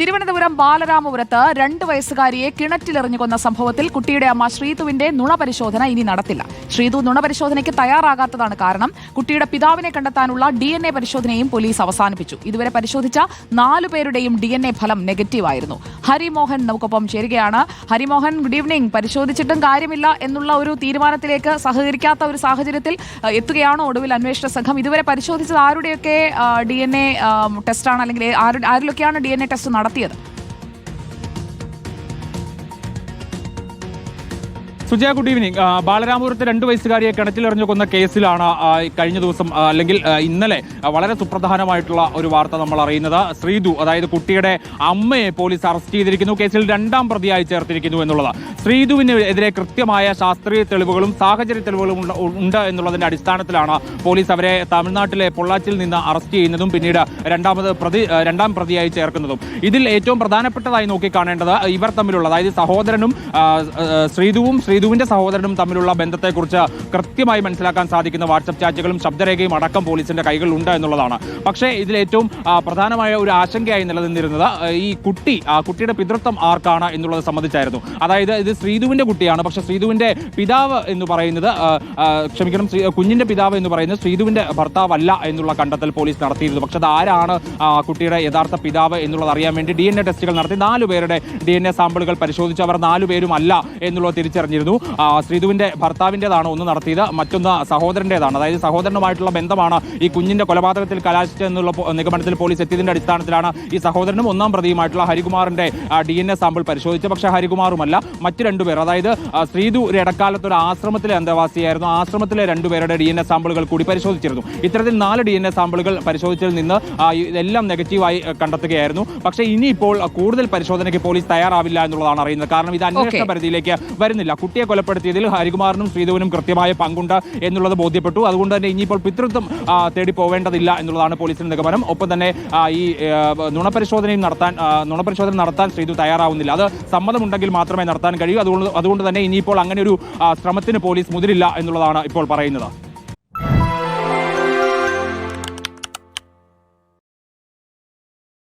തിരുവനന്തപുരം ബാലരാമപുരത്ത് രണ്ട് വയസ്സുകാരിയെ കിണറ്റിലെറിഞ്ഞു കൊന്ന സംഭവത്തിൽ കുട്ടിയുടെ അമ്മ ശ്രീതുവിന്റെ നുണ പരിശോധന ഇനി നടത്തില്ല. ശ്രീതു നുണ പരിശോധനയ്ക്ക് തയ്യാറാകാത്തതാണ് കാരണം കുട്ടിയുടെ പിതാവിനെ കണ്ടെത്താനുള്ള ഡി എൻ എ പരിശോധനയും പോലീസ് അവസാനിപ്പിച്ചു. ഇതുവരെ പരിശോധിച്ച നാലു പേരുടെയും ഡി എൻ എ ഫലം നെഗറ്റീവായിരുന്നു. ഹരിമോഹൻ നമുക്കൊപ്പം ചേരുകയാണ്. ഹരിമോഹൻ ഗുഡ് ഈവനിംഗ് പരിശോധിച്ചിട്ടും കാര്യമില്ല എന്നുള്ള ഒരു തീരുമാനത്തിലേക്ക് സഹകരിക്കാത്ത ഒരു സാഹചര്യത്തിൽ എത്തുകയാണോ ഒടുവിൽ അന്വേഷണ സംഘം? ഇതുവരെ പരിശോധിച്ചത് ആരുടെയൊക്കെ ഡി എൻ എ ടെസ്റ്റാണ് അല്ലെങ്കിൽ ആരിലൊക്കെയാണ് ഡി എൻ എ ടെസ്റ്റ് നടത്തിയത് സുജയ ഗുഡ് ഈവനിങ് ബാലരാമപുരത്തെ രണ്ട് വയസ്സുകാരിയെ കിണറ്റിലെറിഞ്ഞു കൊന്ന കേസിലാണ് കഴിഞ്ഞ ദിവസം അല്ലെങ്കിൽ ഇന്നലെ വളരെ സുപ്രധാനമായിട്ടുള്ള ഒരു വാർത്ത നമ്മൾ അറിയുന്നത്. ശ്രീതു അതായത് കുട്ടിയുടെ അമ്മയെ പോലീസ് അറസ്റ്റ് ചെയ്തിരിക്കുന്നു. കേസിൽ രണ്ടാം പ്രതിയായി ചേർത്തിരിക്കുന്നു എന്നുള്ളത്. ശ്രീതുവിന് എതിരെ കൃത്യമായ ശാസ്ത്രീയ തെളിവുകളും സാഹചര്യ തെളിവുകളും ഉണ്ട്- എന്നുള്ളതിന്റെ അടിസ്ഥാനത്തിലാണ് പോലീസ് അവരെ തമിഴ്നാട്ടിലെ പൊള്ളാച്ചിൽ നിന്ന് അറസ്റ്റ് ചെയ്യുന്നതും പിന്നീട് രണ്ടാമത് പ്രതി രണ്ടാം പ്രതിയായി ചേർക്കുന്നതും. ഇതിൽ ഏറ്റവും പ്രധാനപ്പെട്ടതായി നോക്കിക്കാണേണ്ടത് ഇവർ തമ്മിലുള്ള അതായത് സഹോദരനും ശ്രീധുവും ആ, ശ്രീതുവിന്റെ സഹോദരനും തമ്മിലുള്ള ബന്ധത്തെക്കുറിച്ച് കൃത്യമായി മനസ്സിലാക്കാൻ സാധിക്കുന്ന വാട്സപ്പ് ചാറ്റുകളും ശബ്ദരേഖയും അടക്കം പോലീസിന്റെ കൈകളിൽ ഉണ്ട് എന്നുള്ളതാണ്. പക്ഷേ ഇതിൽ ഏറ്റവും പ്രധാനമായ ഒരു ആശങ്കയായി നിലനിന്നിരുന്നത് ഈ കുട്ടി ആ കുട്ടിയുടെ പിതൃത്വം ആർക്കാണ് എന്നുള്ളത് സംബന്ധിച്ചായിരുന്നു. അതായത് ഇത് ശ്രീതുവിന്റെ കുട്ടിയാണ്. പക്ഷേ ശ്രീതുവിന്റെ പിതാവ് എന്ന് പറയുന്നത് ക്ഷമിക്കണം കുഞ്ഞിന്റെ പിതാവ് എന്ന് പറയുന്നത് ശ്രീതുവിന്റെ ഭർത്താവല്ല എന്നുള്ള കണ്ടെത്തൽ പോലീസ് നടത്തിയിരുന്നു. പക്ഷേ അത് ആരാണ് കുട്ടിയുടെ യഥാർത്ഥ പിതാവ് എന്നുള്ളത് അറിയാൻ വേണ്ടി ഡി ടെസ്റ്റുകൾ നടത്തി. നാലു പേരുടെ ഡി സാമ്പിളുകൾ പരിശോധിച്ചു അവർ നാലുപേരും അല്ല എന്നുള്ളത് തിരിച്ചറിഞ്ഞിരുന്നു. ആ, ശ്രീതുവിന്റെ ഭർത്താവിന്റെതാണ് ഒന്ന് നടത്തിയത്. മറ്റൊന്ന് സഹോദരന്റെതാണ് അതായത് സഹോദരനുമായിട്ടുള്ള ബന്ധമാണ് ഈ കുഞ്ഞിന്റെ കൊലപാതകത്തിൽ കലാശിച്ചത് എന്നുള്ള നിഗമനത്തിൽ പോലീസ് എത്തിയതിന്റെ അടിസ്ഥാനത്തിലാണ് ഈ സഹോദരനും ഒന്നാം പ്രതിയുമായിട്ടുള്ള ഹരികുമാറിന്റെ ഡി എൻ എ സാമ്പിൾ പരിശോധിച്ചത്. പക്ഷേ ഹരികുമാറുമല്ല മറ്റ് രണ്ടുപേർ അതായത് ശ്രീധു ഒരു ഇടക്കാലത്ത് ഒരു ആശ്രമത്തിലെ അന്തേവാസിയായിരുന്നു. ആശ്രമത്തിലെ രണ്ടുപേരുടെ ഡി എൻ എ സാമ്പിളുകൾ കൂടി പരിശോധിച്ചിരുന്നു. ഇത്തരത്തിൽ നാല് ഡി എൻ എ സാമ്പിളുകൾ പരിശോധിച്ചതിൽ നിന്ന് എല്ലാം ഇതെല്ലാം നെഗറ്റീവായി കണ്ടെത്തുകയായിരുന്നു. പക്ഷേ ഇനിയിപ്പോൾ കൂടുതൽ പരിശോധനയ്ക്ക് പോലീസ് തയ്യാറാവില്ല എന്നുള്ളതാണ് അറിയുന്നത്. കാരണം ഇത് അന്വേഷണ പരിധിയിലേക്ക് വരുന്നില്ല. കുട്ടിയെ കൊലപ്പെടുത്തിയതിൽ ഹരികുമാറിനും ശ്രീധുവിനും കൃത്യമായ പങ്കുണ്ട് എന്നുള്ളത് ബോധ്യപ്പെട്ടു. അതുകൊണ്ട് തന്നെ ഇനിയിപ്പോൾ പിതൃത്വം തേടി പോവേണ്ടതില്ല എന്നുള്ളതാണ് പോലീസിന്റെ നിഗമനം. ഒപ്പം തന്നെ ഈ നുണപരിശോധനയും നടത്താൻ നുണപരിശോധന നടത്താൻ ശ്രീധു തയ്യാറാവുന്നില്ല. അത് സമ്മതമുണ്ടെങ്കിൽ മാത്രമേ നടത്താൻ കഴിയൂ. അതുകൊണ്ട് അതുകൊണ്ട് തന്നെ ഇനിയിപ്പോൾ അങ്ങനെ ഒരു ശ്രമത്തിന് പോലീസ് മുതിരില്ല എന്നുള്ളതാണ് ഇപ്പോൾ പറയുന്നത്.